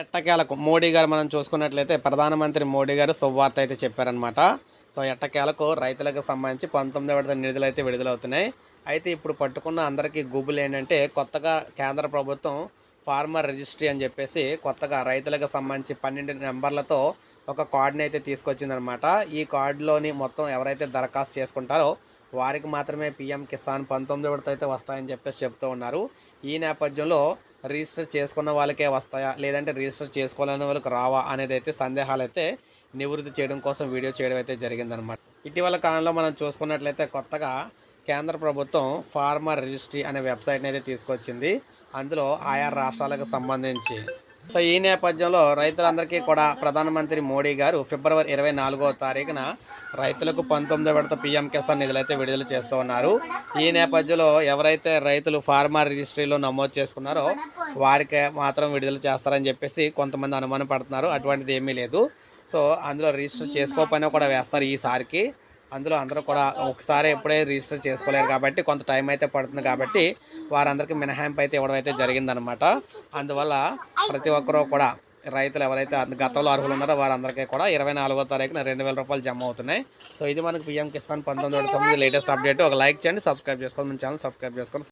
ఎట్టకేలకు మోడీ గారు మనం చూసుకున్నట్లయితే ప్రధానమంత్రి మోడీ గారు శుభవార్త అయితే చెప్పారనమాట సో ఎట్టకేలకు రైతులకు సంబంధించి పంతొమ్మిది విడత నిధులు అయితే విడుదలవుతున్నాయి. అయితే ఇప్పుడు పట్టుకున్న అందరికీ గూగుల్ ఏంటంటే కొత్తగా కేంద్ర ప్రభుత్వం ఫార్మర్ రిజిస్ట్రీ అని చెప్పేసి కొత్తగా రైతులకు సంబంధించి పన్నెండు నెంబర్లతో ఒక కార్డుని అయితే తీసుకొచ్చిందనమాట ఈ కార్డులోని మొత్తం ఎవరైతే దరఖాస్తు చేసుకుంటారో వారికి మాత్రమే పిఎం కిసాన్ పంతొమ్మిది విడత అయితే వస్తాయని చెప్పేసి చెప్తూ ఉన్నారు. ఈ నేపథ్యంలో రిజిస్టర్ చేసుకున్న వాళ్ళకే వస్తాయా? లేదంటే రిజిస్టర్ చేసుకోలేని వాళ్ళకి రావా అనేది అయితే సందేహాలు అయితే నివృత్తి చేయడం కోసం వీడియో చేయడం అయితే జరిగిందనమాట ఇటీవల కాలంలో మనం చూసుకున్నట్లయితే కొత్తగా కేంద్ర ప్రభుత్వం ఫార్మర్ రిజిస్ట్రీ అనే వెబ్సైట్ని అయితే తీసుకొచ్చింది. అందులో ఆయా రాష్ట్రాలకు సంబంధించి సో ఈ నేపథ్యంలో రైతులందరికీ కూడా ప్రధానమంత్రి మోడీ గారు ఫిబ్రవరి ఇరవై నాలుగో తారీఖున రైతులకు పంతొమ్మిదో విడత పీఎం కిసాన్ నిధులైతే విడుదల చేస్తూ ఉన్నారు. ఈ నేపథ్యంలో ఎవరైతే రైతులు ఫార్మర్ రిజిస్ట్రీలో నమోదు చేసుకున్నారో వారికి మాత్రం విడుదల చేస్తారని చెప్పేసి కొంతమంది అనుమానం పడుతున్నారు అటువంటిది ఏమీ లేదు. సో అందులో రిజిస్టర్ చేసుకోకపోయినా కూడా వేస్తారు ఈసారికి అందులో అందరూ కూడా ఒకసారి ఎప్పుడే రిజిస్టర్ చేసుకోలేరు కాబట్టి కొంత టైం అయితే పడుతుంది కాబట్టి వారందరికీ మినహాయింపు అయితే ఇవ్వడం అయితే జరిగిందనమాట అందువల్ల ప్రతి ఒక్కరూ కూడా రైతులు ఎవరైతే గతంలో అర్హులు ఉన్నారో వారందరికీ కూడా ఇరవై నాలుగో తారీఖున రెండు వేల రూపాయలు జమ అవుతున్నాయి. సో ఇది మనకి పిఎం కిసాన్ పంతొమ్మిది వందల తొమ్మిది లేటెస్ట్ అప్డేట్ ఒక లైక్ చేయండి సబ్స్క్రైబ్ చేసుకోండి మన ఛానల్ సబ్స్క్రైబ్ చేసుకోండి.